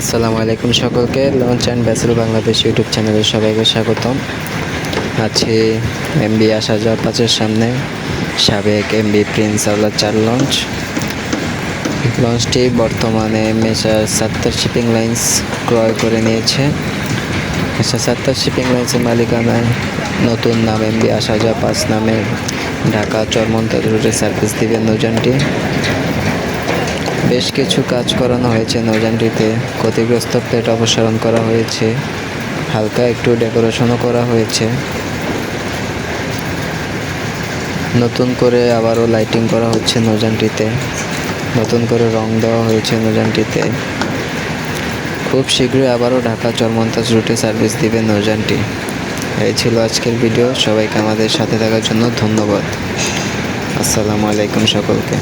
আসসালামু আলাইকুম সকলকে launch and vessel Bangladesh YouTube চ্যানেলে সবাইকে স্বাগতম। আছি এমবি আসা যাওয়ার পাঁচের সামনে, সাবেক এমবি প্রিন্স আল্লাহ চার লঞ্চ লঞ্চটি বর্তমানে মেসার সাত্তার শিপিং লাইন্স ক্রয় করে নিয়েছে। মেসার সাত্তার শিপিং লাইন্সের মালিকানায় নতুন নাম এমবি আসা যাওয়া পাঁচ নামে ঢাকা চরমন্তা রুটে সার্ভিস দিবে নৌযানটি বেশ কিছু কাজ করানো হয়েছে নৌযানটিতে। ক্ষতিগ্রস্ত প্লেট অপসারণ করা হয়েছে। হালকা একটু ডেকোরেশনও করা হয়েছে। নতুন করে আবারও লাইটিং করা হচ্ছে নৌযানটিতে। নতুন করে রং দেওয়া হয়েছে নৌযানটিতে। খুব শীঘ্রই আবারও ঢাকা চরমন্তাজ রুটে সার্ভিস দিবে নৌযানটি। এই ছিল আজকের ভিডিও। সবাইকে আমাদের সাথে থাকার জন্য ধন্যবাদ। আসসালামু আলাইকুম সকলকে।